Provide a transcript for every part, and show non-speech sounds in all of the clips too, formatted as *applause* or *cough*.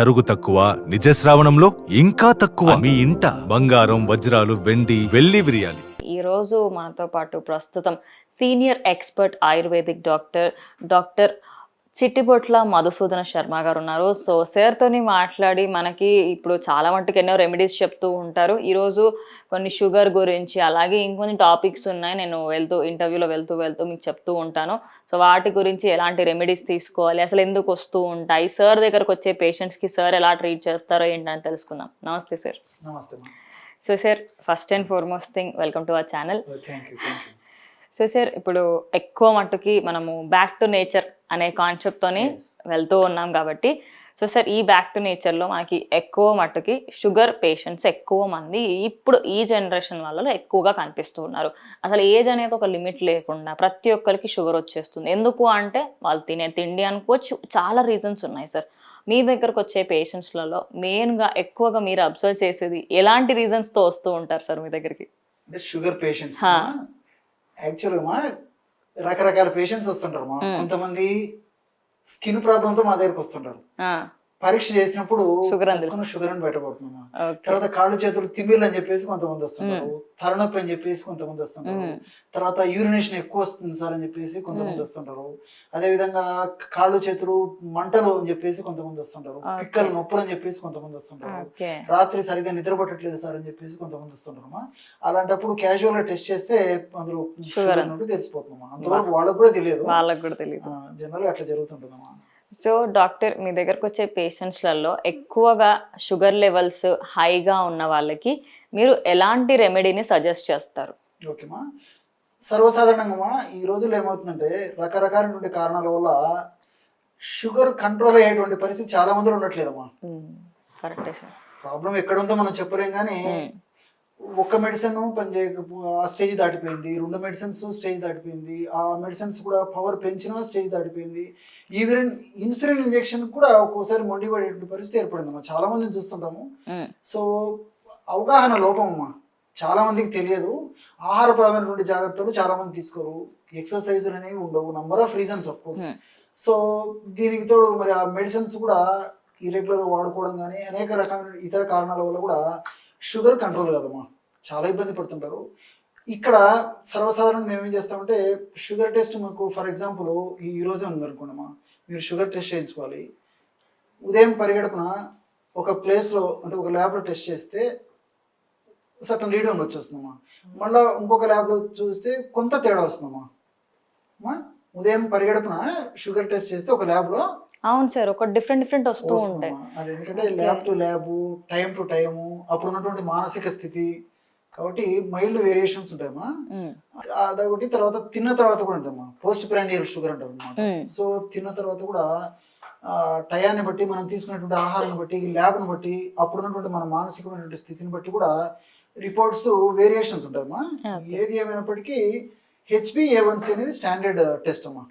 తరుగు తక్కువ నిజ శ్రావణంలో ఇంకా తక్కువ. మీ ఇంట. బంగారం వజ్రాలు వెండి వెళ్ళి విరియాలి. ఈ రోజు మనతో పాటు ప్రస్తుతం senior expert ayurvedic doctor doctor Chittibotla Madhusudana Sharma గారు ఉన్నారు సో సార్తోని మాట్లాడి మనకి ఇప్పుడు చాలా మట్టుకు ఎన్నో రెమెడీస్ చెప్తూ ఉంటారు. ఈరోజు కొన్ని షుగర్ గురించి అలాగే ఇంకొన్ని టాపిక్స్ ఉన్నాయి. నేను వెళ్తూ ఇంటర్వ్యూలో వెళ్తూ వెళ్తూ మీకు చెప్తూ ఉంటాను. సో వాటి గురించి ఎలాంటి రెమెడీస్ తీసుకోవాలి అసలు ఎందుకు వస్తూ ఉంటాయి? సార్ దగ్గరకు వచ్చే పేషెంట్స్కి సార్ ఎలా ట్రీట్ చేస్తారో ఏంటని తెలుసుకుందాం. నమస్తే సార్ నమస్తే so sir first and foremost thing welcome to our channel so sir ఇప్పుడు ఎక్కువ మట్టుకి మనము బ్యాక్ టు నేచర్ అనే కాన్సెప్ట్తోని వెళ్తూ ఉన్నాం కాబట్టి సో సార్ ఈ బ్యాక్ టు నేచర్లో మనకి ఎక్కువ మట్టుకి షుగర్ పేషెంట్స్ ఎక్కువ మంది ఇప్పుడు ఈ జనరేషన్ వాళ్ళలో ఎక్కువగా కనిపిస్తూ ఉన్నారు. అసలు ఏజ్ అనేది ఒక లిమిట్ లేకుండా ప్రతి ఒక్కరికి షుగర్ వచ్చేస్తుంది. ఎందుకు అంటే వాళ్ళు తినే తిండి అనుకోవచ్చు చాలా రీజన్స్ ఉన్నాయి సార్ మీ దగ్గరకు వచ్చే పేషెంట్స్లలో మెయిన్గా ఎక్కువగా మీరు అబ్జర్వ్ చేసేది ఎలాంటి రీజన్స్తో వస్తూ ఉంటారు సార్ మీ దగ్గరికి? Sugar patients. యాక్చువల్గా మా రకరకాల పేషెంట్స్ వస్తుంటారు మా. కొంతమంది స్కిన్ ప్రాబ్లంతో మా దగ్గరికి వస్తుంటారు. పరీక్ష చేసినప్పుడు టక్కున షుగర్ అని బయటపడుతున్నామా తర్వాత కాళ్ళు చేతులు తిమ్మిర్లు అని చెప్పేసి కొంతమంది వస్తుంటారు తలనొప్పి అని చెప్పేసి కొంతమంది వస్తుంటారు మ్మ్. తర్వాత యూరినేషన్ ఎక్కువ వస్తుంది సార్ అని చెప్పేసి కొంతమంది మ్మ్. వస్తుంటారు. అదే విధంగా కాళ్ళు చేతులు మంటలు అని చెప్పేసి కొంతమంది వస్తుంటారు. పిక్కలు నొప్పులు అని చెప్పేసి కొంతమంది వస్తుంటారు. రాత్రి సరిగ్గా నిద్ర పట్టట్లేదు సార్ అని చెప్పేసి కొంతమంది వస్తుంటారమ్మా అలాంటప్పుడు క్యాజువల్గా టెస్ట్ చేస్తే అందులో షుగర్ అని. ఉన్నట్టు తెలిసిపోతుందమ్మా అంతవరకు వాళ్ళకు కూడా తెలియదు. వాళ్ళకి కూడా తెలియదు. జనరల్ అట్లా జరుగుతుంటుందమ్మా సో డాక్టర్ మీ దగ్గరకు వచ్చే పేషెంట్స్లలో ఎక్కువగా షుగర్ లెవెల్స్ హైగా ఉన్న వాళ్ళకి మీరు ఎలాంటి రెమెడీని సజెస్ట్ చేస్తారు? ఓకేమా సర్వసాధారణంగా ఈ రోజుల్లో ఏమవుతుందంటే రకరకాలైనటువంటి కారణాల వల్ల షుగర్ కంట్రోల్ అయ్యేటువంటి పరిస్థితి చాలా మందిలో ఉండట్లేదమ్మా కరెక్టే సార్. ప్రాబ్లం ఎక్కడ ఉందో మనం చెప్పలేం కానీ ఒక్క మెడిసిన్ పనిచేయక ఆ స్టేజ్ దాటిపోయింది. రెండు మెడిసిన్స్ స్టేజ్ దాటిపోయింది. ఆ మెడిసిన్స్ కూడా పవర్ పెంచిన స్టేజ్ దాటిపోయింది. ఈవెన్ ఇన్సులిన్ ఇంజెక్షన్ కూడా ఒక్కోసారి మొండి పడేటువంటి పరిస్థితి ఏర్పడింది అమ్మా చాలా మందిని చూస్తుంటాము. సో అవగాహన లోపం అమ్మా చాలా మందికి తెలియదు. ఆహారపరమైనటువంటి జాగ్రత్తలు చాలా మంది తీసుకోరు. ఎక్సర్సైజులు అనేవి ఉండవు. Number of reasons of course. So దీనికి తోడు మరి ఆ మెడిసిన్స్ కూడా ఇరెగ్యులర్గా వాడుకోవడం కానీ అనేక రకమైన ఇతర కారణాల వల్ల కూడా షుగర్ కంట్రోల్ కాదమ్మా. చాలా ఇబ్బంది పడుతుంటారు. ఇక్కడ సర్వసాధారణం మేము ఏం చేస్తామంటే షుగర్ టెస్ట్ మాకు ఫర్ ఎగ్జాంపుల్ ఈ ఈ రోజే ఉందనుకోండమ్మా. మీరు షుగర్ టెస్ట్ చేయించుకోవాలి. ఉదయం పరిగెడపున ఒక ప్లేస్లో అంటే ఒక ల్యాబ్లో టెస్ట్ చేస్తే సటన్ రీడింగ్ వచ్చేస్తుందమ్మా మళ్ళీ ఇంకొక ల్యాబ్లో చూస్తే కొంత తేడా వస్తుందమ్మా. ఉదయం పరిగెడపున షుగర్ టెస్ట్ చేస్తే ఒక ల్యాబ్లో అవును సార్ ఒక డిఫరెంట్ డిఫరెంట్ వస్తూ ఉంటాయి. అది ఎందుకంటే. Lab to lab time to time అప్పుడు ఉన్నటువంటి మానసిక స్థితి. కాబట్టి మైల్డ్ వేరియేషన్స్ ఉంటాయమ్మా. అదొకటి తర్వాత తిన్న తర్వాత కూడా ఉంటుందమ్మా. పోస్ట్ ప్రాండియల్ షుగర్ అంటారు అనమాట సో తిన్న తర్వాత కూడా టయాన్ని బట్టి మనం తీసుకునేటువంటి ఆహారాన్ని బట్టి ల్యాబ్ని బట్టి అప్పుడు ఉన్నటువంటి మన మానసికమైనటువంటి స్థితిని బట్టి కూడా రిపోర్ట్స్ వేరియేషన్స్ ఉంటాయమ్మా. ఏది ఏమైనప్పటికీ హెచ్బిఏవన్సి అనేది స్టాండర్డ్ టెస్ట్ అమ్మా.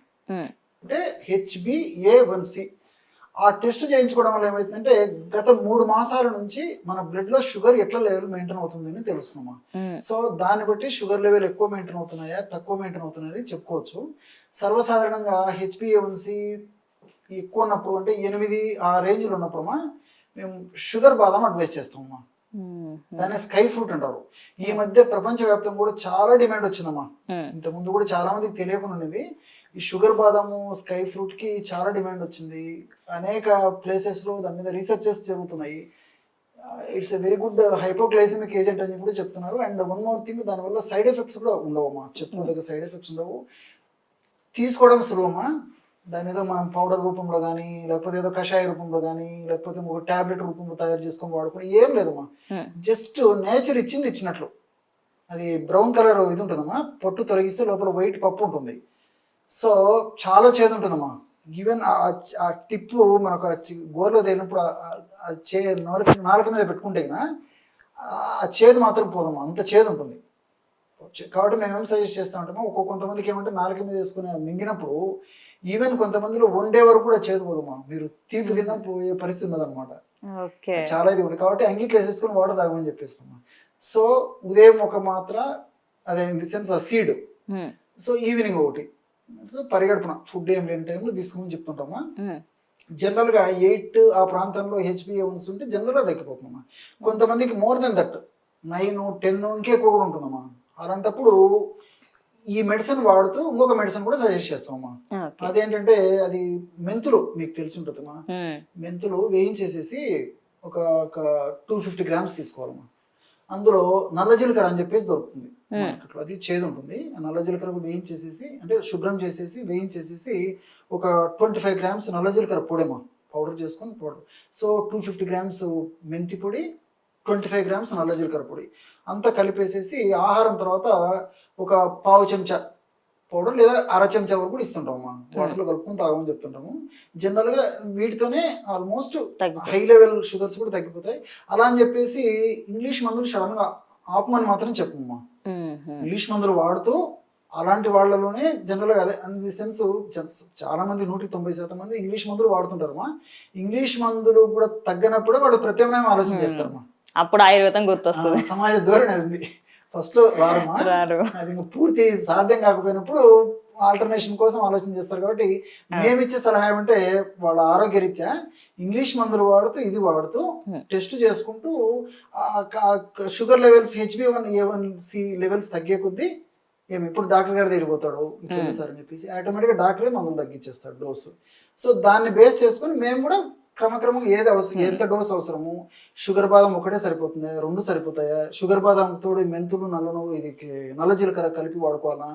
అంటే హెచ్బిఏ వన్ సి ఆ టెస్ట్ చేయించుకోవడం వల్ల ఏమవుతుందంటే గత మూడు మాసాల నుంచి మన బ్లడ్లో షుగర్ ఎట్లా లెవెల్ మెయింటైన్ అవుతుందని తెలుస్తున్నామా? ఉమ్, సో దాన్ని బట్టి షుగర్ లెవెల్ ఎక్కువ మెయింటైన్ అవుతున్నాయా తక్కువ మెయింటైన్ అవుతున్నాయి చెప్పుకోవచ్చు. సర్వసాధారణంగా హెచ్బిఏ వన్ సి ఎక్కువ ఉన్నప్పుడు అంటే ఎనిమిది ఆ రేంజ్లో ఉన్నప్పుడమ్మా మేము షుగర్ బాదం అడ్వైస్ చేస్తామమ్మా. దాన్ని స్కై ఫ్రూట్ అంటారు. ఈ మధ్య ప్రపంచవ్యాప్తంగా కూడా చాలా డిమాండ్ వచ్చిందమ్మా. ఉమ్, ఇంత ముందు కూడా చాలా మందికి తెలియకుండా ఉన్నది. ఈ షుగర్ బాదాము స్కై ఫ్రూట్కి చాలా డిమాండ్ వచ్చింది. అనేక ప్లేసెస్లో దాని మీద రీసెర్చెస్ జరుగుతున్నాయి. It's a very good hypoglycemic agent అని కూడా చెప్తున్నారు. అండ్ వన్ మోర్ థింగ్ దానివల్ల సైడ్ ఎఫెక్ట్స్ కూడా ఉండవమ్మా. చెప్పుకోదగ్గ సైడ్ ఎఫెక్ట్స్ ఉండవు. తీసుకోవడం సులువమ్మా. దాని మీద మనం పౌడర్ రూపంలో కానీ లేకపోతే ఏదో కషాయ రూపంలో కానీ లేకపోతే ఒక టాబ్లెట్ రూపంలో తయారు చేసుకొని వాడుకొని ఏం లేదమ్మా. జస్ట్ నేచర్ ఇచ్చింది ఇచ్చినట్లు. అది బ్రౌన్ కలర్ ఇది ఉంటుందమ్మా. పొట్టు తొలగిస్తే లోపల వైట్ పప్పు ఉంటుంది. సో చాలా చేదు ఉంటుందమ్మా ఈవెన్ ఆ టిప్పు మనకు గోర్లో తేలినప్పుడు చే నోరు నాలుక మీద పెట్టుకుంటే ఆ చేదు మాత్రం పోదమ్మా. అంత చేదు ఉంటుంది కాబట్టి మేము ఏం సజెస్ట్ చేస్తా ఉంటామో ఒక్కొక్క కొంతమందికి ఏమంటే నాలుక మీద వేసుకుని మింగినప్పుడు ఈవెన్ కొంతమందిలో వండే వరకు కూడా చేదు పోదమ్మా. మీరు తీపి తిన్నా పోయే పరిస్థితి ఉన్నదన్నమాట చాలా ఇది ఉంది కాబట్టి అంగిట్లో వేసేసుకొని వాటర్ తాగమని చెప్పేస్తాము. సో ఉదయం ఒక మాత్ర అదే ఇన్ ది సెన్స్ ఆ సీడ్ ఉమ్, సో ఈవినింగ్ ఒకటి. సో పరిగడుపున ఫుడ్ ఏం లేని టైంలో తీసుకోమని చెప్తుంటామా? జనరల్గా ఎయిట్ ఆ ప్రాంతంలో హెచ్బిఏవన్స్ ఉంటే జనరల్గా తగ్గిపోతుందమ్మా. కొంతమందికి more than that nine ten ఇంకా ఎక్కువ కూడా ఉంటుందమ్మా. అలాంటప్పుడు ఈ మెడిసిన్ వాడుతూ ఇంకొక మెడిసిన్ కూడా సజెస్ట్ చేస్తామమ్మా. అదేంటంటే అది మెంతులు మీకు తెలిసి ఉంటుందమ్మా మెంతులు వేయించేసేసి ఒక ఒక టూ ఫిఫ్టీ గ్రామ్స్ తీసుకోవాలమ్మా. అందులో నల్ల జీలకర్ర అని చెప్పేసి దొరుకుతుంది. మార్కెట్లో. అది చేదు ఉంటుంది. ఆ నల్ల జీలకర్ర వేయించేసేసి అంటే శుభ్రం చేసేసి వేయించేసేసి ఒక ట్వంటీ ఫైవ్ గ్రామ్స్ నల్ల జీలకర్ర పొడిమా పౌడర్ చేసుకొని powder. So two fifty grams మెంతి పొడి ట్వంటీ ఫైవ్ గ్రామ్స్ నల్ల జీలకర్ర పొడి. అంతా కలిపేసేసి ఆహారం తర్వాత ఒక పావు చెంచా పౌడర్ లేదా అర చెంచా వరకు కూడా ఇస్తుంటాము వాటర్లో కలుపుకొని తాగమని చెప్తుంటాము. జనరల్గా వీటితోనే ఆల్మోస్ట్. హై లెవెల్ షుగర్స్ కూడా తగ్గిపోతాయి. అలా అని చెప్పేసి ఇంగ్లీష్ మందులు సడన్గా ఆపమని మాత్రం చెప్పమ్మా. ఇంగ్లీష్ మందులు వాడుతూ అలాంటి వాళ్ళలోనే జనరల్గా అదే అన్ని సెన్స్ చాలా మంది నూటికి తొంభై శాతం మంది ఇంగ్లీష్ మందులు వాడుతుంటారమ్మా ఇంగ్లీష్ మందులు కూడా తగ్గనప్పుడు వాళ్ళు ప్రత్యామ్నాయం ఆలోచన. చేస్తారమ్మా అప్పుడు ఆయుర్వేదం గుర్తొస్తుంది. సమాజ ధోరణి అది. ఫస్ట్లో అది పూర్తి సాధ్యం కాకపోయినప్పుడు ఆల్టర్నేషన్ కోసం ఆలోచన చేస్తారు కాబట్టి మేము ఇచ్చే సలహా ఏమంటే వాళ్ళ ఆరోగ్య రీత్యా ఇంగ్లీష్ మందులు వాడుతూ ఇది వాడుతూ. టెస్ట్ చేసుకుంటూ sugar levels HB one A one C levels తగ్గే కొద్దీ ఏమి ఇప్పుడు డాక్టర్ గారు తిరిగిపోతాడు. సార్ అని చెప్పేసి ఆటోమేటిక్గా డాక్టరే మందులు తగ్గించేస్తాడు డోసు సో దాన్ని బేస్ చేసుకొని మేము కూడా క్రమక్రమంగా ఏది అవసరం. ఎంత డోస్ అవసరము? షుగర్ బాదం ఒకటే సరిపోతుందా రెండు సరిపోతాయా? షుగర్ బాదం తోడు మెంతులు నల్లను ఇది నల్ల జీలకర్ర కలిపి వాడుకోవాలా?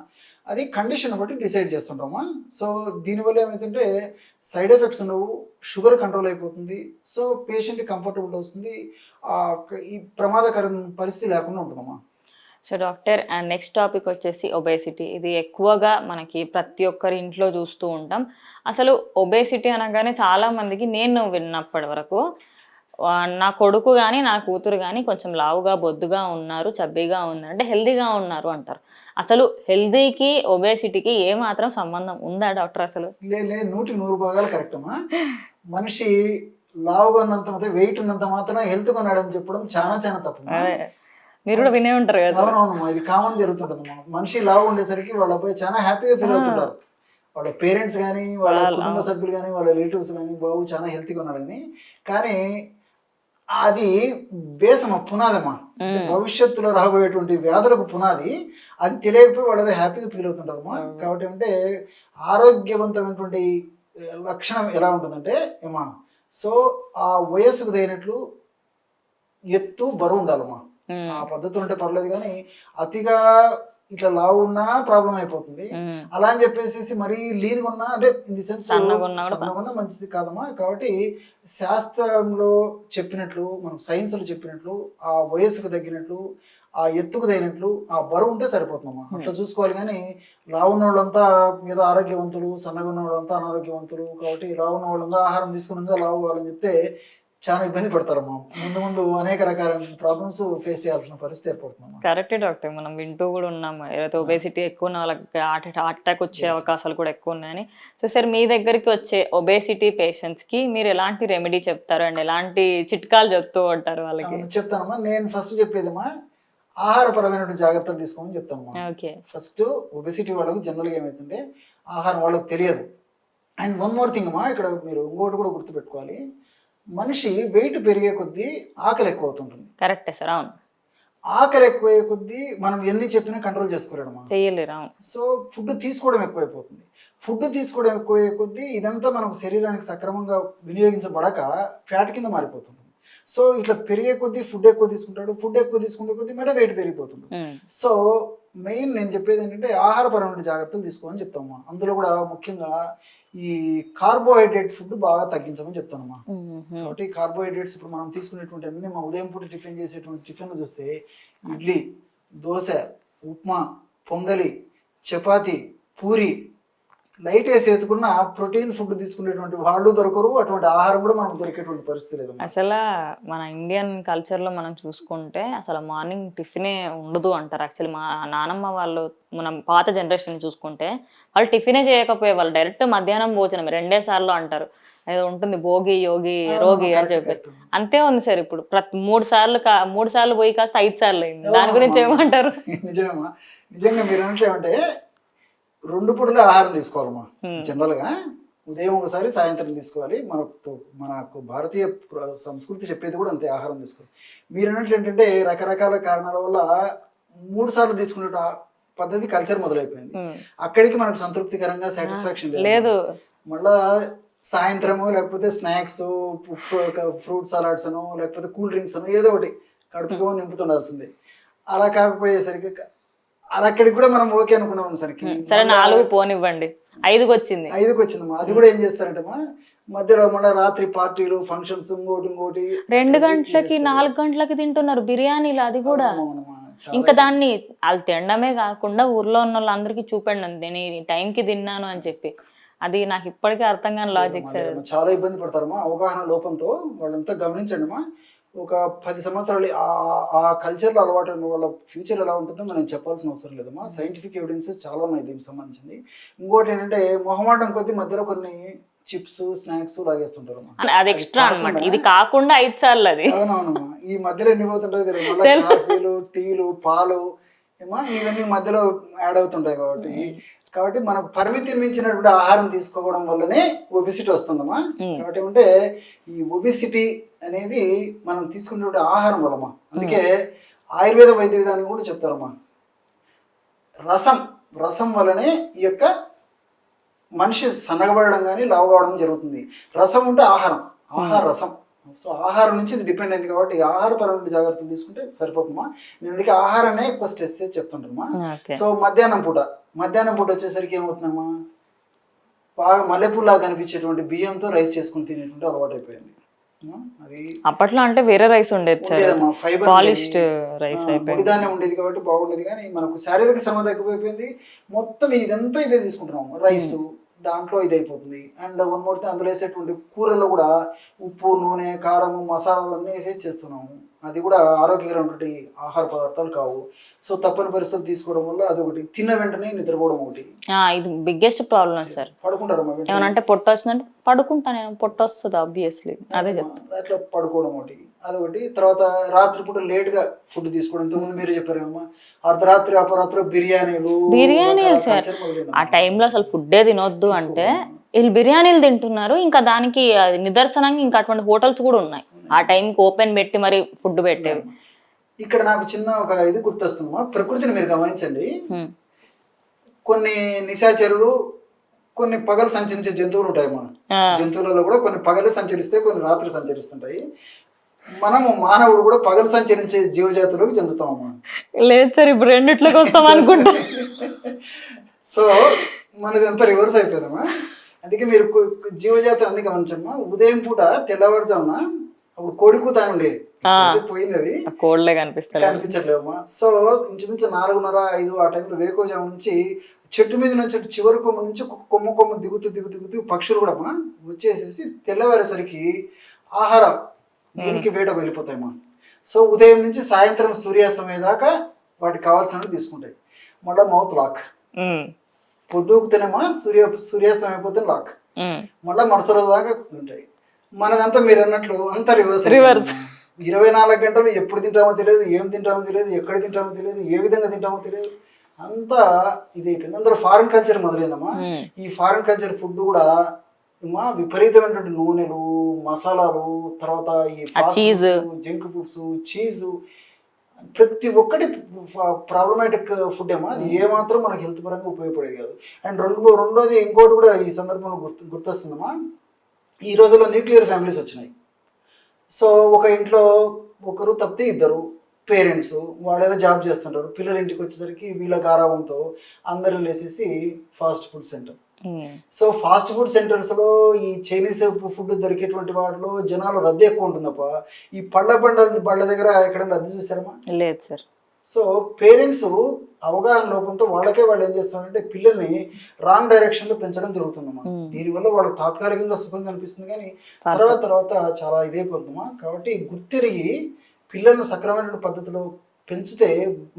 అది కండిషన్ బట్టి డిసైడ్ చేస్తుంటామా? సో దీనివల్ల ఏమైతుంటే సైడ్ ఎఫెక్ట్స్ ఉండవు షుగర్ కంట్రోల్ అయిపోతుంది సో పేషెంట్ కంఫర్టబుల్ వస్తుంది ఈ ప్రమాదకరం పరిస్థితి లేకుండా ఉంటుందమ్మా. సో డాక్టర్ నెక్స్ట్ టాపిక్ వచ్చేసి ఒబేసిటీ. ఇది ఎక్కువగా మనకి ప్రతి ఒక్కరి ఇంట్లో చూస్తూ ఉంటాం. అసలు ఒబేసిటీ అనగానే చాలా మందికి నేను విన్నప్పటి వరకు నా కొడుకు కానీ నా కూతురు కానీ కొంచెం లావుగా బొద్దుగా ఉన్నారు చబ్బీగా ఉన్నారు అంటే హెల్దీగా ఉన్నారు అంటారు. అసలు హెల్దీకి ఒబేసిటీకి ఏ మాత్రం సంబంధం ఉందా డాక్టర్ అసలు? నూటికి నూరు భాగాలు కరెక్ట్ అమ్మా. మనిషి లావుగా ఉన్నంత వెయిట్ ఉన్నంత మాత్రం హెల్త్ కొన్నాడని చెప్పడం చాలా చాలా తప్పు మీరు కూడా వినే ఉంటారు కదా. ఇది కామన్ జరుగుతుంటదమ్మా మనిషి లావు ఉండేసరికి వాళ్ళ అబ్బాయి చాలా హ్యాపీగా ఫీల్. అవుతుంటారు. వాళ్ళ పేరెంట్స్ కానీ వాళ్ళ కుటుంబ సభ్యులు కానీ వాళ్ళ రిలేటివ్స్ కానీ బాబు చాలా హెల్తీగా ఉన్నాడని కానీ అది బేసమ్మా పునాదమ్మా. మ్మ్. భవిష్యత్తులో రాబోయేటువంటి వ్యాధులకు పునాది అది తెలియకపోయి వాళ్ళు హ్యాపీగా ఫీల్ అవుతుంటారమ్మా. కాబట్టి అంటే ఆరోగ్యవంతమైనటువంటి లక్షణం ఎలా ఉంటుందంటే ఏమా సో ఆ వయస్సుకు తగినట్లు ఎత్తు బరువు ఉండాలమ్మా. ఆ పద్ధతులు ఉంటే పర్లేదు కానీ అతిగా ఇట్లా లావు ఉన్నా ప్రాబ్లం అయిపోతుంది. అలా అని చెప్పేసి మరీ లీన్గా ఉన్నా అంటే ఇన్ ది సెన్స్ మంచిది కాదమ్మా. కాబట్టి శాస్త్రంలో చెప్పినట్లు మనం సైన్స్లో చెప్పినట్లు ఆ వయస్సుకు తగ్గినట్లు ఆ ఎత్తుకు తగినట్లు ఆ బరువు ఉంటే సరిపోతుందమ్మా. అట్లా చూసుకోవాలి కానీ లావు ఉన్న వాళ్ళంతా ఏదో ఆరోగ్యవంతులు సన్నగా ఉన్న వాళ్ళంతా అనారోగ్యవంతులు. కాబట్టి లావు ఉన్న వాళ్ళంతా ఆహారం తీసుకుని లావు కావాలని చెప్తే చాలా ఇబ్బంది పడతారమ్మా ముందు ముందు అనేక రకాల ప్రాబ్లమ్స్ ఫేస్ చేయాల్సిన పరిస్థితి ఏర్పడుతుందమ్మా కరెక్టే డాక్టర్. మనం వింటూ కూడా ఉన్నాము ఏదైతే ఒబేసిటీ ఎక్కువ ఉన్న వాళ్ళకి హార్ట్ హార్ట్ అటాక్ వచ్చే. అవకాశాలు కూడా ఎక్కువ ఉన్నాయని. సో సార్ మీ దగ్గరికి వచ్చే ఒబేసిటీ పేషెంట్స్కి మీరు ఎలాంటి రెమెడీ చెప్తారు? అండ్ ఎలాంటి చిట్కాలు చెప్తూ ఉంటారు వాళ్ళకి? చెప్తానమ్మా నేను ఫస్ట్ చెప్పేదమ్మా ఆహారపరమైనటువంటి జాగ్రత్తలు తీసుకోమని చెప్తానమ్మా ఓకే ఫస్ట్ ఒబెసిటీ వాళ్ళకు జనరల్గా ఏమవుతుంటే ఆహారం వాళ్ళకి తెలియదు. అండ్ వన్ మోర్ థింగ్ అమ్మా ఇక్కడ మీరు ఇంకోటి కూడా గుర్తుపెట్టుకోవాలి. మనిషి వెయిట్ పెరిగే కొద్దీ ఆకలి ఎక్కువ అవుతుంటుంది కరెక్టే సార్ అవును. ఆకలి ఎక్కువయ్యే కొద్దీ మనం ఎన్ని చెప్పినా కంట్రోల్ అవును. సో ఫుడ్ తీసుకోవడం ఎక్కువైపోతుంది. ఫుడ్ తీసుకోవడం ఎక్కువయ్యే కొద్దీ ఇదంతా మనకు శరీరానికి సక్రమంగా వినియోగించబడక ఫ్యాట్ కింద మారిపోతుంది. సో ఇట్లా పెరిగే కొద్దీ ఫుడ్ ఎక్కువ తీసుకుంటాడు ఫుడ్ ఎక్కువ తీసుకుంటే కొద్దీ మెడ వెయిట్ పెరిగిపోతుంది. సో మెయిన్ నేను చెప్పేది ఏంటంటే ఆహారపరమైన జాగ్రత్తలు తీసుకోమని చెప్తామమ్మా అందులో కూడా ముఖ్యంగా ఈ కార్బోహైడ్రేట్ ఫుడ్ బాగా తగ్గించమని చెప్తానమ్మా ఉమ్, ఉమ్. కాబట్టి కార్బోహైడ్రేట్స్ ఇప్పుడు మనం తీసుకునేటువంటి అన్ని మా ఉదయం పూట టిఫిన్ చేసేటువంటి టిఫిన్లు చూస్తే ఇడ్లీ దోశ ఉప్మా పొంగలి చపాతి పూరి లైట్ వేసి ఎత్తుకున్న ప్రోటీన్ ఫుడ్ తీసుకునేటువంటి వాళ్ళు దొరకరు అటువంటి ఆహారం కూడా మనకు దొరికేటువంటి పరిస్థితి లేదు. అసలు మన ఇండియన్ కల్చర్లో మనం చూసుకుంటే అసలు మార్నింగ్ టిఫినే ఉండదు అంటారు. యాక్చువల్లీ మా నానమ్మ వాళ్ళు మనం పాత జనరేషన్ చూసుకుంటే వాళ్ళు టిఫినే చేయకపోయే వాళ్ళు డైరెక్ట్ మధ్యాహ్నం భోజనం రెండే సార్లు అంటారు. ఏదో ఉంటుంది భోగి యోగి రోగి అని చెప్పి అంతే ఉంది సార్ ఇప్పుడు. ప్రతి మూడు సార్లు కా మూడు సార్లు పోయి కాస్త ఐదు సార్లు అయింది. దాని గురించి ఏమంటారు? నిజమేమా? నిజంగా మీరు అంటే ఏమంటే రెండు పూటలే ఆహారం తీసుకోవాలమ్మా. Hmm. జనరల్గా ఉదయం ఒకసారి సాయంత్రం తీసుకోవాలి. మనకు మనకు భారతీయ సంస్కృతి చెప్పేది కూడా అంతే ఆహారం తీసుకోవాలి. మీరు అన్నట్లు ఏంటంటే రకరకాల కారణాల వల్ల మూడు సార్లు తీసుకునే పద్ధతి కల్చర్ మొదలైపోయింది. అక్కడికి మనకు సంతృప్తికరంగా సాటిస్ఫాక్షన్ లేదు. మళ్ళా సాయంత్రము లేకపోతే స్నాక్స్ ఫ్రూట్ సలాడ్స్ అను లేకపోతే కూల్ డ్రింక్స్ అను ఏదో ఒకటి కడుపుకో నింపుతుండాల్సిందే. అలా కాకపోయేసరికి అలా అక్కడికి కూడా మనం ఓకే అనుకున్నాం సరికి. సరే నాలుగు పోనివ్వండి. ఐదుకి వచ్చింది ఐదుకి వచ్చిందమ్మా అది కూడా ఏం చేస్తారంటమ్మా? మధ్యలో మళ్ళీ రాత్రి పార్టీలు ఫంక్షన్స్ ఇంకోటి ఇంకోటి రెండు గంటలకి నాలుగు గంటలకి తింటున్నారు బిర్యానీలు అది కూడా. ఇంకా దాన్ని వాళ్ళు తినడమే కాకుండా ఊర్లో ఉన్న వాళ్ళందరికీ చూపండి నేను ఈ టైంకి తిన్నాను అని చెప్పి. అది నాకు ఇప్పటికీ అర్థం కాని లాజిక్ సార్. చాలా ఇబ్బంది పడతారమ్మా అవగాహన లోపంతో. వాళ్ళంతా గమనించండి అమ్మా ఒక పది సంవత్సరాలు ఆ- ఆ కల్చర్లో అలవాటు ఉన్న వాళ్ళ ఫ్యూచర్ ఎలా ఉంటుందో మనం చెప్పాల్సిన అవసరం లేదమ్మా సైంటిఫిక్ ఎవిడెన్సెస్ చాలా ఉన్నాయి దీనికి సంబంధించింది. ఇంకోటి ఏంటంటే మొహమాటం కొద్ది మధ్యలో కొన్ని చిప్స్ స్నాక్స్ అది ఎక్స్ట్రా కాకుండా- ఇది కాకుండా ఐదు సార్లు అది. అవునవునమ్మా. ఈ మధ్యలో ఎన్ని పోతుంటాయి. కాఫీలు టీలు పాలు ఏమా ఇవన్నీ మధ్యలో యాడ్ అవుతుంటాయి కాబట్టి. కాబట్టి మనకు పరిమితిని మించినటువంటి ఆహారం తీసుకోవడం వల్లనే ఒబిసిటీ వస్తుందమ్మా. కాబట్టి అంటే ఈ ఒబిసిటీ అనేది మనం తీసుకునేటువంటి ఆహారం వల్లమ్మా. అందుకే ఆయుర్వేద వైద్య విధానం కూడా చెప్తారమ్మా. రసం రసం వల్లనే ఈ యొక్క మనిషి సన్నగబడడం కానీ లావు కావడం జరుగుతుంది. రసం ఉంటే ఆహారం ఆహార రసం. సో ఆహారం నుంచి ఇది డిపెండ్ అయింది కాబట్టి ఆహారపరమైన జాగ్రత్తలు తీసుకుంటే సరిపోతుందమ్మా. నేను అందుకే ఆహారాన్ని ఎక్కువ స్ట్రెస్ చేసి చెప్తుంటానమ్మా. సో మధ్యాహ్నం పూట మధ్యాహ్నం పూట వచ్చేసరికి ఏమవుతుందమ్మా? బాగా మల్లెపూలాగా కనిపించేటువంటి బియ్యంతో రైస్ చేసుకుని తినేటువంటి అలవాటు అయిపోయింది. అది అప్పట్లో అంటే వేరే రైస్ ఉండేది ఫైబర్ పాలిష్డ్ రైస్ అయిపోయింది. ఉండేది కాబట్టి బాగుండేది కానీ మనకు శారీరక శ్రమ తగ్గిపోయింది మొత్తం ఇదంతా ఇదే తీసుకుంటున్నాము రైస్. దాంట్లో ఇది అయిపోతుంది అండ్ వన్ మోర్ అందులో వేసేటువంటి కూరల్లో కూడా ఉప్పు నూనె కారము మసాలాలు అన్నీ వేసేసి చేస్తున్నాము. అది కూడా ఆరోగ్యకరమైనటువంటి ఆహార పదార్థాలు కావు. సో తప్పని పరిస్థితులు తీసుకోవడం వల్ల అది ఒకటి. తిన్న వెంటనే నిద్రపోవడం ఒకటి. ఇది బిగ్గెస్ట్ ప్రాబ్లం సార్. వెంటనే. ఏమనంటే పొట్ట వస్తుందంటే పడుకుంటా నేను. పొట్ట వస్తుంది ఆబ్వియస్లీ అదే చెప్తాను అట్లా పడుకోవడం ఒకటి. అదొకటి. తర్వాత రాత్రిపూట లేట్గా ఫుడ్ తీసుకోవడం. ఇంతకుముందు మీరు చెప్పారు కదమ్మా అర్ధరాత్రి అపరాత్రి బిర్యానీలు బిర్యానీలు సార్. ఆ టైంలో అసలు ఫుడ్డే తినొద్దు అంటే వీళ్ళు బిర్యానీలు తింటున్నారు. ఇంకా దానికి నిదర్శనంగా ఇంకా అటువంటి హోటల్స్ కూడా ఉన్నాయి. ఆ టైంకి ఓపెన్ పెట్టి మరి ఫుడ్ పెట్టేవి. ఇక్కడ నాకు చిన్న ఒక ఇది గుర్తొస్తుందమ్మా. ప్రకృతిని మీరు గమనించండి. కొన్ని నిశాచరులు కొన్ని పగలు సంచరించే జంతువులు ఉంటాయమ్మా. ఆ, జంతువులలో కూడా కొన్ని పగలు సంచరిస్తే కొన్ని రాత్రి సంచరిస్తుంటాయి. మనము మానవుడు కూడా పగలు సంచరించే జీవజాతులకు చెందుతామమ్మా లేదు సార్ ఇప్పుడు రెండిట్లోకి వస్తాం అనుకుంటా. *laughs* సో మనది అంతా రివర్స్ అయిపోయిందమ్మా. అందుకే మీరు జీవజాతులు అన్ని గమనించమ్మా. ఉదయం పూట తెల్లవారుజామున అప్పుడు కోడి కూత అని ఉండేది పోయింది అది. కోళ్ళే కనిపిస్తలేదు కనిపించట్లేదమ్మా. సో ఇంచుమించు నాలుగున్నర ఐదు ఆ టైంలో వేకోజాము నుంచి చెట్టు మీద నుంచి చివరి కొమ్మ నుంచి కొమ్మ కొమ్మ దిగుతూ దిగుతూ దిగుతూ పక్షులు కూడా అమ్మా వచ్చేసేసి తెల్లవారేసరికి ఆహారం దీనికి వేట వెళ్ళిపోతాయమ్మా సో ఉదయం నుంచి సాయంత్రం సూర్యాస్తమయం దాకా వాటికి కావాల్సినవి తీసుకుంటాయి. మళ్ళీ మౌత్ లాక్ పొద్దుకుతేనేమో సూర్య సూర్యాస్తం అయిపోతే లాక్. మళ్ళీ మరుసటి రోజు దాకా ఉంటాయి మనదంతా మీరు అన్నట్లు అంతా రివర్స్ Reverse. ఇరవై నాలుగు గంటలు ఎప్పుడు తింటామో తెలియదు ఏం తింటామో తెలియదు ఎక్కడ తింటామో తెలియదు ఏ విధంగా తింటామో తెలియదు. అంతా ఇది అయిపోయింది అందరూ ఫారిన్ కల్చర్ మొదలైందమ్మా. ఈ ఫారిన్ కల్చర్ ఫుడ్ కూడా మా విపరీతమైనటువంటి నూనెలు మసాలాలు తర్వాత ఈ cheese. జంక్ ఫుడ్స్ చీజ్ ప్రతి ఒక్కటి ప్రాబ్లమాటిక్ ఫుడ్ ఏమో. అది ఏ మాత్రం మనకి హెల్త్ పరంగా ఉపయోగపడేది కాదు. అండ్ రెండు రెండోది ఇంకోటి కూడా ఈ సందర్భంలో గుర్తు గుర్తొస్తుందమ్మా. ఈ రోజుల్లో న్యూక్లియర్ ఫ్యామిలీస్ వచ్చినాయి. సో ఒక ఇంట్లో ఒకరు తప్పితే ఇద్దరు పేరెంట్స్ వాళ్ళు ఏదో జాబ్ చేస్తుంటారు. పిల్లలు ఇంటికి వచ్చేసరికి వీళ్ళ గారాబంతో అందరూ లేసేసి fast food center. So fast food సెంటర్స్లో ఈ చైనీస్ ఫుడ్ దొరికేటువంటి వాటిలో జనాలు రద్దీ ఎక్కువ ఉంటుందప్ప. ఈ పళ్ళ బండ బళ్ళ దగ్గర ఎక్కడైనా రద్దీ చూసారమ్మా లేదు సార్ సో పేరెంట్స్ అవగాహన లోపంతో వాళ్ళకే వాళ్ళు ఏం చేస్తారంటే పిల్లల్ని రాంగ్ డైరెక్షన్లో పెంచడం జరుగుతుందమ్మా. Hmm. దీనివల్ల వాళ్ళకి తాత్కాలికంగా సుఖం కనిపిస్తుంది కానీ తర్వాత తర్వాత చాలా ఇదైపోతుందమ్మా. కాబట్టి గుర్తిరిగి పిల్లల్ని సక్రమైన పద్ధతిలో పెంచితే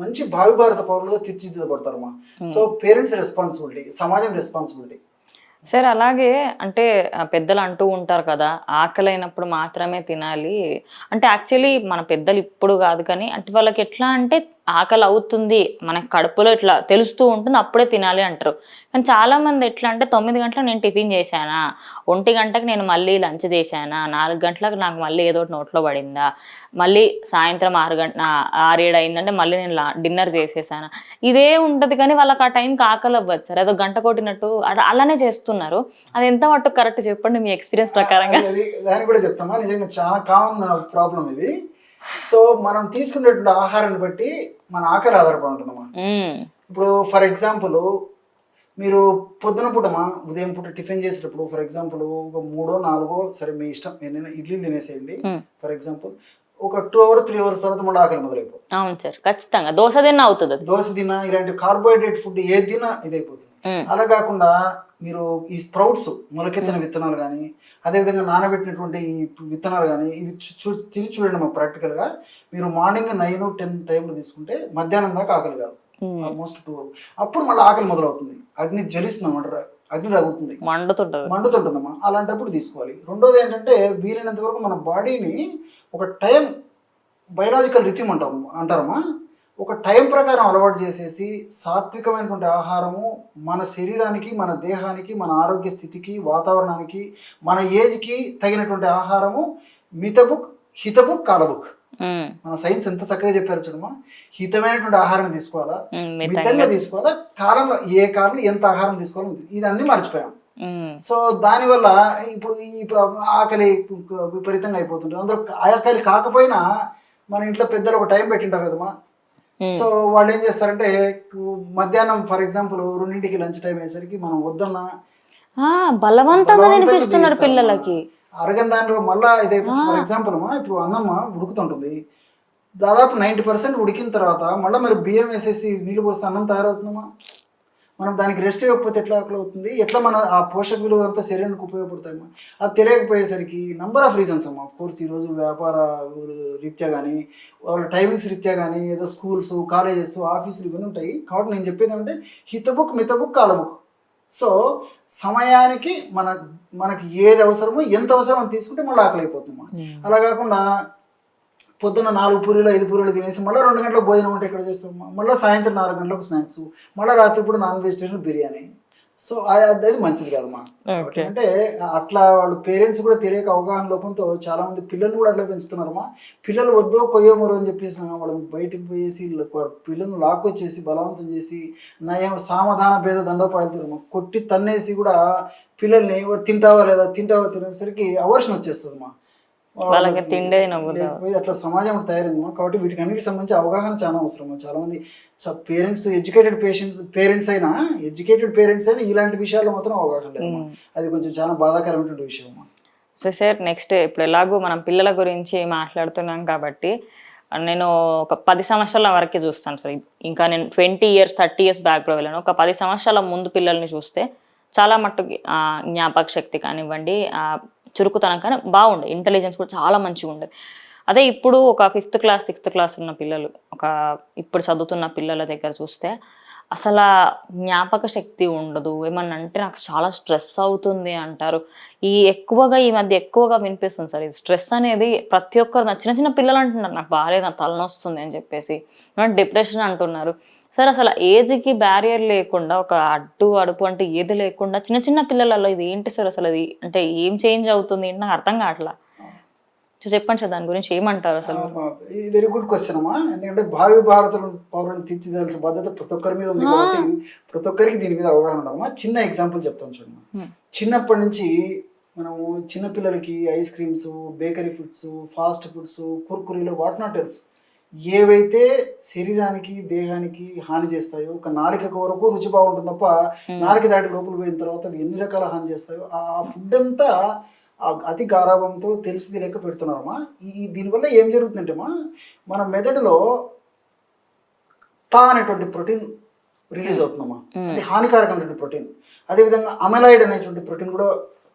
మంచి భావి భారత పౌరులుగా తీర్చిదిద్దబడతారమ్మా. సో పేరెంట్స్ రెస్పాన్సిబిలిటీ సమాజం రెస్పాన్సిబిలిటీ సార్ అలాగే అంటే పెద్దలు అంటూ ఉంటారు కదా ఆకలి అయినప్పుడు మాత్రమే తినాలి. అంటే యాక్చువల్లీ మన పెద్దలు ఇప్పుడు కాదు కానీ అంటే వాళ్ళకి ఎట్లా అంటే ఆకలి అవుతుంది మనకి కడుపులో ఇట్లా తెలుస్తూ ఉంటుంది అప్పుడే తినాలి అంటారు. కానీ చాలా మంది ఎట్లా అంటే తొమ్మిది గంటలకు నేను టిఫిన్ చేశానా? ఒంటి గంటకు నేను మళ్ళీ లంచ్ చేశానా? నాలుగు గంటలకు నాకు మళ్ళీ ఏదో నోట్లో పడిందా? మళ్ళీ సాయంత్రం ఆరు గంట ఆరు ఏడు అయిందంటే మళ్ళీ నేను డిన్నర్ చేసేసానా? ఇదే ఉంటది కానీ వాళ్ళకి ఆ టైంకి ఆకలి అవ్వచ్చు సార్. ఏదో గంట కొట్టినట్టు అలా- అలానే చేస్తున్నారు. అది ఎంత మట్టుకు కరెక్ట్ చెప్పండి మీ ఎక్స్పీరియన్స్ ప్రకారంగా? దాన్ని కూడా చెప్తామా? నిజంగా చాలా కామన్ ప్రాబ్లం ఇది. సో మనం తీసుకునేటువంటి ఆహారాన్ని బట్టి మన ఆకలి ఆధారపడి ఉంటుందమ్మా. ఇప్పుడు ఫర్ ఎగ్జాంపుల్ మీరు పొద్దున పూటమా ఉదయం పూట టిఫిన్ చేసేటప్పుడు ఫర్ ఎగ్జాంపుల్ ఒక మూడో నాలుగో సరే మీ ఇష్టం ఎన్నైనా ఇడ్లీ తినేసేయండి. ఫర్ ఎగ్జాంపుల్ ఒక టూ అవర్ త్రీ అవర్స్ తర్వాత మళ్ళీ ఆకలి మొదలైపోతుంది. అవును సార్ ఖచ్చితంగా. దోశ తిన్న అవుతుంది దోశ తిన్నా ఇలాంటి కార్బోహైడ్రేట్ ఫుడ్ ఏది తిన్నా ఇదైపోతుంది. అలా కాకుండా మీరు ఈ స్ప్రౌట్స్ మొలకెత్తిన విత్తనాలు కానీ అదేవిధంగా నానబెట్టినటువంటి ఈ విత్తనాలు కానీ ఇవి తిని చూడండి మా ప్రాక్టికల్గా మీరు మార్నింగ్ నైన్ టెన్ టైంలో తీసుకుంటే మధ్యాహ్నం దాకా ఆకలి కాదు. ఆల్మోస్ట్ టూ అప్పుడు మళ్ళీ ఆకలి మొదలవుతుంది. అగ్ని జ్వలిస్తున్నాం అంటారు అగ్ని రగుతుంది. మండుతుంటది. మండుతుంటుందమ్మా. అలాంటప్పుడు తీసుకోవాలి. రెండోది ఏంటంటే వీలైనంత వరకు మన బాడీని ఒక టైం బయలాజికల్ రిథిమ్ అంటాం అంటారమ్మా. ఒక టైం ప్రకారం అలవాటు చేసేసి సాత్వికమైనటువంటి ఆహారము మన శరీరానికి మన దేహానికి మన ఆరోగ్య స్థితికి వాతావరణానికి మన ఏజ్కి తగినటువంటి ఆహారము మితబుక్ హితబుక్ కాలబుక్. మన సైన్స్ ఎంత చక్కగా చెప్పారు చూడమ్మా. హితమైనటువంటి ఆహారం తీసుకోవాలా? మితంగా. తీసుకోవాలా? కాలంలో ఏ కాలంలో ఎంత ఆహారం తీసుకోవాలో ఇదన్నీ మర్చిపోయాం. సో దానివల్ల ఇప్పుడు ఈ ఆకలి విపరీతంగా అయిపోతుంటుంది. అందులో ఆకలి కాకపోయినా మన ఇంట్లో పెద్దలు ఒక టైం పెట్టింటారు కదమ్మా. సో వాళ్ళు ఏం చేస్తారంటే మధ్యాహ్నం ఫర్ ఎగ్జాంపుల్ రెండింటికి లంచ్ టైం అయ్యేసరికి మనం వద్దన్న బలవంతంగా తినిపిస్తున్నారు. పిల్లలకి అరగని దాంట్లో మళ్ళా ఇది. ఫర్ ఎగ్జాంపుల్ ఇప్పుడు అన్నమ్మ ఉడుకుతుంటుంది దాదాపు నైంటీ పర్సెంట్ ఉడికిన తర్వాత మళ్ళీ మరి బియ్యం వేసేసి నీళ్ళు పోస్తే అన్నం తయారవుతుందమ్మా మనం దానికి రెస్ట్ ఇవ్వకపోతే ఎట్లా ఆకలి అవుతుంది? ఎట్లా మన ఆ పోషక విలువలు అంతా శరీరానికి ఉపయోగపడతాయమ్మా అది తెలియకపోయేసరికి నంబర్ ఆఫ్ రీజన్స్ అమ్మా. కోర్స్ ఈరోజు వ్యాపార రీత్యా కానీ వాళ్ళ టైమింగ్స్ రీత్యా కానీ ఏదో స్కూల్స్ కాలేజెస్ ఆఫీసులు ఇవన్నీ ఉంటాయి. కాబట్టి నేను చెప్పేది ఏంటంటే హితబుక్ మితబుక్ కాలబుక్ సో సమయానికి మన మనకి ఏది అవసరమో ఎంత అవసరం తీసుకుంటే మళ్ళీ ఆకలి అయిపోతుంది అమ్మా. ఉమ్, అలా కాకుండా పొద్దున్న నాలుగు పూరీలు ఐదు పూరీలు తినేసి మళ్ళీ రెండు గంటలకు భోజనం ఉంటే ఎక్కడ చేస్తాం మళ్ళీ సాయంత్రం నాలుగు గంటలకు స్నాక్స్. మళ్ళీ రాత్రిపూట నాన్ వెజిటేరియన్ బిర్యానీ. సో అది మంచిది కదమ్మా. అంటే అట్లా వాళ్ళు పేరెంట్స్ కూడా తెలియక అవగాహన లోపంతో చాలా మంది పిల్లల్ని కూడా అట్లా పెంచుతున్నారమ్మా. పిల్లలు వద్దో కొయ్యోమరో అని చెప్పేసి వాళ్ళని బయటికి పోయేసి పిల్లల్ని లాక్కొచ్చేసి బలవంతం చేసి నయం సామధాన భేద దండోపాయలు కొట్టి తన్నేసి కూడా పిల్లల్ని "ఓ తింటావా లేదా? తింటావా? తినేసరికి అవర్షన్ వచ్చేస్తుందమ్మా. వాళ్ళకి తిండే అట్లా సమాజం తయారైందమ్మా కాబట్టి వీటికి అన్నిటికి సంబంధించి అవగాహన చాలా అవసరం చాలా మంది so parents educated patients parents అయినా ఎడ్యుకేటెడ్ పేరెంట్స్ అయినా ఇలాంటి విషయాల్లో మాత్రం అవగాహన ఉమ్. అది కొంచెం చాలా బాధాకరమైనటువంటి విషయం సో సార్ నెక్స్ట్ ఇప్పుడు ఎలాగో మనం పిల్లల గురించి మాట్లాడుతున్నాం కాబట్టి నేను ఒక పది సంవత్సరాల వరకే చూస్తాను సార్. ఇంకా నేను ట్వంటీ ఇయర్స్ థర్టీ ఇయర్స్ బ్యాక్లో వెళ్ళాను. ఒక పది సంవత్సరాల ముందు పిల్లల్ని చూస్తే చాలా మట్టుకి జ్ఞాపక శక్తి కానివ్వండి చురుకుతనం కానీ బాగుండే. ఇంటెలిజెన్స్ కూడా చాలా మంచిగా ఉండేది అదే ఇప్పుడు ఒక ఫిఫ్త్ క్లాస్ సిక్స్త్ క్లాస్ ఉన్న పిల్లలు ఒక ఇప్పుడు చదువుతున్న పిల్లల దగ్గర చూస్తే అసలు జ్ఞాపక శక్తి ఉండదు. ఏమన్నా అంటే నాకు చాలా స్ట్రెస్ అవుతుంది అంటారు. ఈ ఎక్కువగా ఈ మధ్య ఎక్కువగా వినిపిస్తుంది సార్. ఇది స్ట్రెస్ అనేది ప్రతి ఒక్కరు నా చిన్న చిన్న పిల్లలు అంటున్నారు నాకు బాగాలేదు నాకు తలనొస్తుంది అని చెప్పేసి. డిప్రెషన్ అంటున్నారు. సార్ అసలు ఏజ్కి బ్యారియర్ లేకుండా ఒక అడ్డు అడుపు అంటే ఏది లేకుండా చిన్న చిన్న పిల్లలలో ఇది ఏంటి సార్ అసలు అది? అంటే ఏం చేంజ్ అవుతుంది ఏంటి నాకు అర్థం కావట్లా? చెప్పండి సార్ దాని గురించి ఏమంటారు అసలు? ఇది వెరీ గుడ్ క్వశ్చన్ అమ్మా. ఎందుకంటే భావి భారత పౌరులను తీర్చిదాల్సిన బాధ్యత ప్రతి ఒక్కరి మీద ఉంది. కాబట్టి ప్రతి ఒక్కరికి దీని మీద అవగాహన ఉండాలమ్మా చిన్న ఎగ్జాంపుల్ చెప్తాను చూడమ్మా Hmm. చిన్నప్పటి నుంచి మనము చిన్న పిల్లలకి ice creams bakery foods fast foods కుర్కురీలు what not else ఏవైతే శరీరానికి దేహానికి హాని చేస్తాయో ఒక నాలుక వరకు రుచి బాగుంటుంది తప్ప. నాలుక దాటి లోపలికి పోయిన తర్వాత అవి ఎన్ని రకాల హాని చేస్తాయో ఆ ఫుడ్ అంతా అతి గారాభంతో తెలిసి తెలియక పెడుతున్నారమ్మా ఈ దీనివల్ల ఏం జరుగుతుందంటేమా మన మెదడులో తా అనేటువంటి ప్రోటీన్ రిలీజ్ అవుతుందమ్మా. అది హానికారకమైనటువంటి ప్రోటీన్ అదేవిధంగా అమెలాయిడ్ అనేటువంటి ప్రోటీన్ కూడా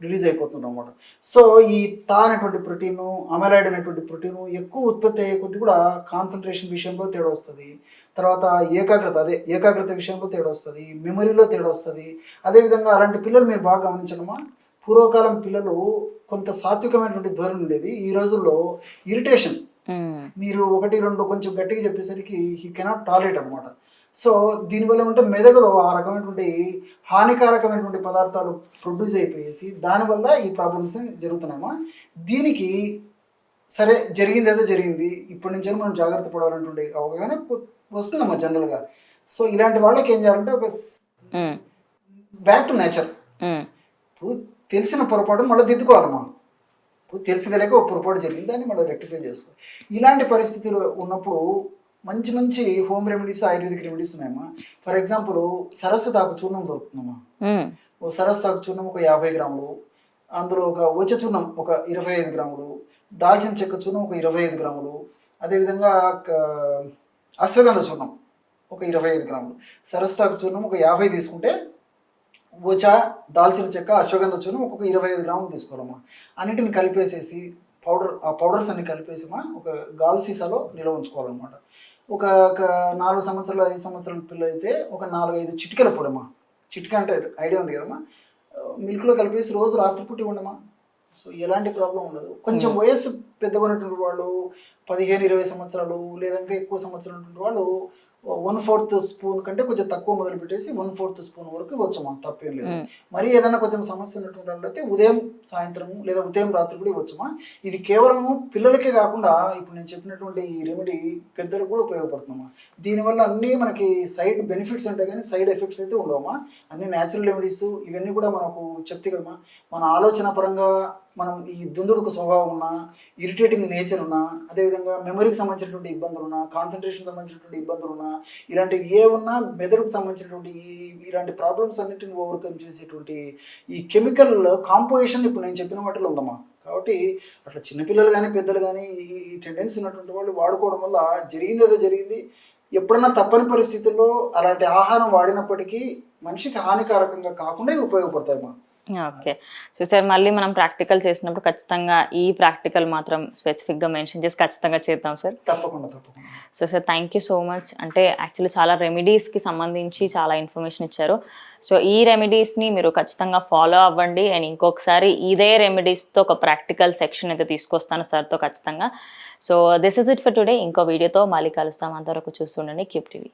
రిలీజ్ అయిపోతుంది అనమాట సో ఈ తా అనేటువంటి ప్రోటీన్ అమెలాయిడ్ అనేటువంటి ప్రోటీన్ ఎక్కువ ఉత్పత్తి అయ్యే కొద్ది కూడా కాన్సన్ట్రేషన్ విషయంలో తేడా వస్తుంది. తర్వాత ఏకాగ్రత అదే ఏకాగ్రత విషయంలో తేడా వస్తుంది. మెమరీలో తేడా వస్తుంది. అదేవిధంగా అలాంటి పిల్లలు మీరు బాగా గమనించడమా పూర్వకాలం పిల్లలు కొంత సాత్వికమైనటువంటి ధోరణి ఉండేది. ఈ రోజుల్లో ఇరిటేషన్. మీరు ఒకటి రెండు కొంచెం గట్టిగా చెప్పేసరికి హీ కెనాట్ టాలరేట్ అనమాట సో దీనివల్ల ఏమంటే మెదడులో ఆ రకమైనటువంటి హానికారకమైనటువంటి పదార్థాలు ప్రొడ్యూస్ అయిపోయేసి దానివల్ల ఈ ప్రాబ్లమ్స్ జరుగుతున్నాయమ్మా దీనికి సరే జరిగింది ఏదో జరిగింది. ఇప్పటి నుంచి మనం జాగ్రత్త పడాలన్నటువంటి అవగాహన వస్తుందమ్మా జనరల్గా సో ఇలాంటి వాళ్ళకి ఏం చేయాలంటే ఒక. Back to nature. ఇప్పుడు తెలిసిన పొరపాటు మళ్ళీ దిద్దుకోవాలమ్మా. ఇప్పుడు తెలిసి తెలియక ఒక పొరపాటు జరిగింది దాన్ని మళ్ళీ రెక్టిఫై చేసుకోవాలి. ఇలాంటి పరిస్థితులు ఉన్నప్పుడు మంచి మంచి హోమ్ రెమెడీస్ ఆయుర్వేదిక్ రెమెడీస్ ఉన్నాయమ్మా. ఫర్ ఎగ్జాంపుల్ సరస్సు తాకు చూర్ణం దొరుకుతుందమ్మా. మ్మ్. ఓ సరస్సు తాకు చూర్ణం ఒక యాభై గ్రాములు అందులో ఒక ఉచ చూర్ణం ఒక ఇరవై ఐదు గ్రాములు దాల్చిన చెక్క చూర్ణం ఒక ఇరవై ఐదు గ్రాములు అదేవిధంగా అశ్వగంధ చూర్ణం ఒక ఇరవై ఐదు గ్రాములు. సరస్సు తాకు చూర్ణం ఒక యాభై తీసుకుంటే ఉచ దాల్చిన చెక్క అశ్వగంధ చూర్ణం ఒక్కొక్క ఇరవై ఐదు గ్రాములు తీసుకోవాలమ్మా. అన్నిటిని కలిపేసేసి పౌడర్ ఆ పౌడర్స్ అన్ని కలిపేసిమా ఒక గాజు సీసాలో నిల్వ ఉంచుకోవాలన్నమాట. ఒక ఒక నాలుగు సంవత్సరాలు ఐదు సంవత్సరాల పిల్ల అయితే ఒక నాలుగు ఐదు చిటికెల పొడమ్మా చిటిక అంటే ఐడియా ఉంది కదమ్మా? మిల్క్లో కలిపేసి రోజు రాత్రిపూట ఇవ్వండమ్మా సో ఎలాంటి ప్రాబ్లం ఉండదు. కొంచెం. వయస్సు పెద్దగా ఉన్నటువంటి వాళ్ళు పదిహేను ఇరవై సంవత్సరాలు లేదా ఇంకా ఎక్కువ సంవత్సరాలు ఉన్నటువంటి వాళ్ళు వన్ ఫోర్త్ స్పూన్ కంటే కొంచెం తక్కువ మొదలు పెట్టేసి వన్ ఫోర్త్ స్పూన్ వరకు ఇవ్వచ్చమ్మా తప్పేం లేదు. మరి ఏదైనా కొంచెం సమస్య ఉన్నటువంటి వాళ్ళైతే ఉదయం సాయంత్రం లేదా ఉదయం రాత్రి కూడా ఇవ్వచ్చమా? ఇది కేవలము పిల్లలకే కాకుండా ఇప్పుడు నేను చెప్పినటువంటి ఈ రెమెడీ పెద్దలకు కూడా ఉపయోగపడుతుందమ్మా. దీనివల్ల అన్నీ మనకి సైడ్ బెనిఫిట్స్ ఉంటాయి కానీ సైడ్ ఎఫెక్ట్స్ అయితే ఉండవమ్మా. అన్ని న్యాచురల్ రెమెడీస్ ఇవన్నీ కూడా మనకు చెప్తే కదమ్మా. మన ఆలోచన పరంగా మనం ఈ దుందుడుకు స్వభావం ఉన్నా ఇరిటేటింగ్ నేచర్ ఉన్నా అదేవిధంగా మెమరీకి సంబంధించినటువంటి ఇబ్బందులు ఉన్నా కాన్సన్ట్రేషన్ సంబంధించినటువంటి ఇబ్బందులు ఉన్నా ఇలాంటివి ఏ ఉన్నా మెదడుకు సంబంధించినటువంటి ఈ- ఇలాంటి ప్రాబ్లమ్స్ అన్నింటిని ఓవర్కమ్ చేసేటువంటి ఈ కెమికల్ కాంపోజిషన్ ఇప్పుడు నేను చెప్పిన వాటిలో ఉందమ్మా. కాబట్టి అట్లా చిన్నపిల్లలు కానీ పెద్దలు కానీ ఈ టెండెన్సీ ఉన్నటువంటి వాళ్ళు వాడుకోవడం వల్ల జరిగింది ఏదో జరిగింది ఎప్పుడన్నా తప్పని పరిస్థితుల్లో అలాంటి ఆహారం వాడినప్పటికీ మనిషికి హానికారకంగా కాకుండా ఇవి ఉపయోగపడతాయమ్మా. ఓకే. సో సార్ మళ్ళీ మనం ప్రాక్టికల్ చేసినప్పుడు ఖచ్చితంగా ఈ ప్రాక్టికల్ మాత్రం స్పెసిఫిక్గా మెన్షన్ చేసి ఖచ్చితంగా చేద్దాం సార్. తప్పకుండా so sir thank you so much. అంటే యాక్చువల్లీ చాలా రెమెడీస్కి సంబంధించి చాలా ఇన్ఫర్మేషన్ ఇచ్చారు. సో ఈ రెమెడీస్ని మీరు ఖచ్చితంగా ఫాలో అవ్వండి. అండ్ ఇంకొకసారి ఇదే రెమెడీస్తో ఒక ప్రాక్టికల్ సెక్షన్ అయితే తీసుకొస్తాను సార్తో ఖచ్చితంగా. So this is it for today. ఇంకో వీడియోతో మళ్ళీ కలుస్తాం. అంతవరకు చూస్తుండండి క్యూబ్ టీవీ.